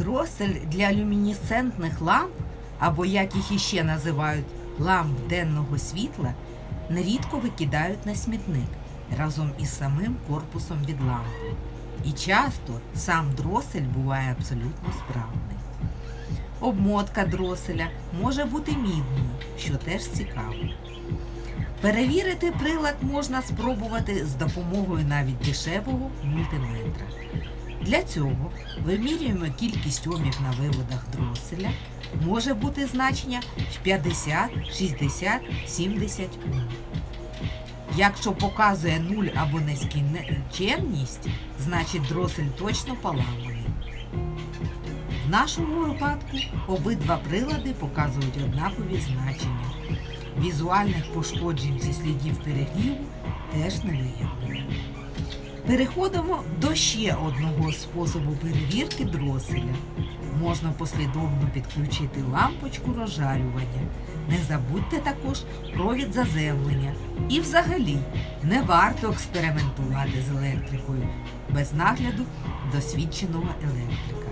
Дросель для люмінесцентних ламп, або як їх іще називають ламп денного світла, нерідко викидають на смітник разом із самим корпусом від лампи. І часто сам дросель буває абсолютно справний. Обмотка дроселя може бути мідною, що теж цікаво. Перевірити прилад можна спробувати з допомогою навіть дешевого мультиметра. Для цього вимірюємо кількість омів на виводах дроселя. Може бути значення в 50, 60, 70 Ом. Якщо показує 0 або нескінченність, значить дросель точно поламаний. В нашому випадку обидва прилади показують однакові значення. Візуальних пошкоджень зі слідів перегріву теж не виявлено. Переходимо до ще одного способу перевірки дроселя. Можна послідовно підключити лампочку розжарювання. Не забудьте також про відзаземлення. І взагалі не варто експериментувати з електрикою без нагляду досвідченого електрика.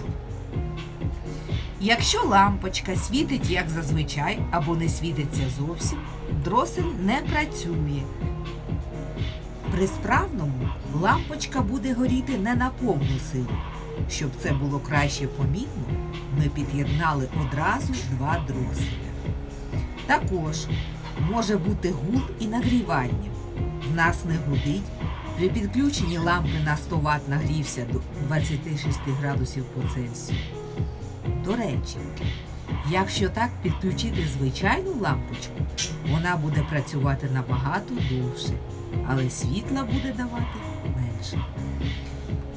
Якщо лампочка світить як зазвичай або не світиться зовсім, дросель не працює. При справному лампочка буде горіти не на повну силу. Щоб це було краще помітно, ми під'єднали одразу два дроселя. Також може бути гул і нагрівання. В нас не гудить. При підключенні лампи на 100 Вт нагрівся до 26 градусів по Цельсію. До речі, якщо так підключити звичайну лампочку, вона буде працювати набагато довше, але світла буде давати менше.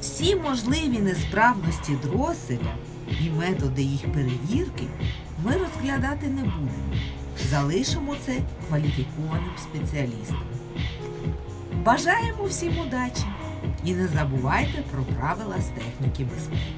Всі можливі несправності дроселя і методи їх перевірки ми розглядати не будемо. Залишимо це кваліфікованим спеціалістам. Бажаємо всім удачі і не забувайте про правила з техніки безпеки.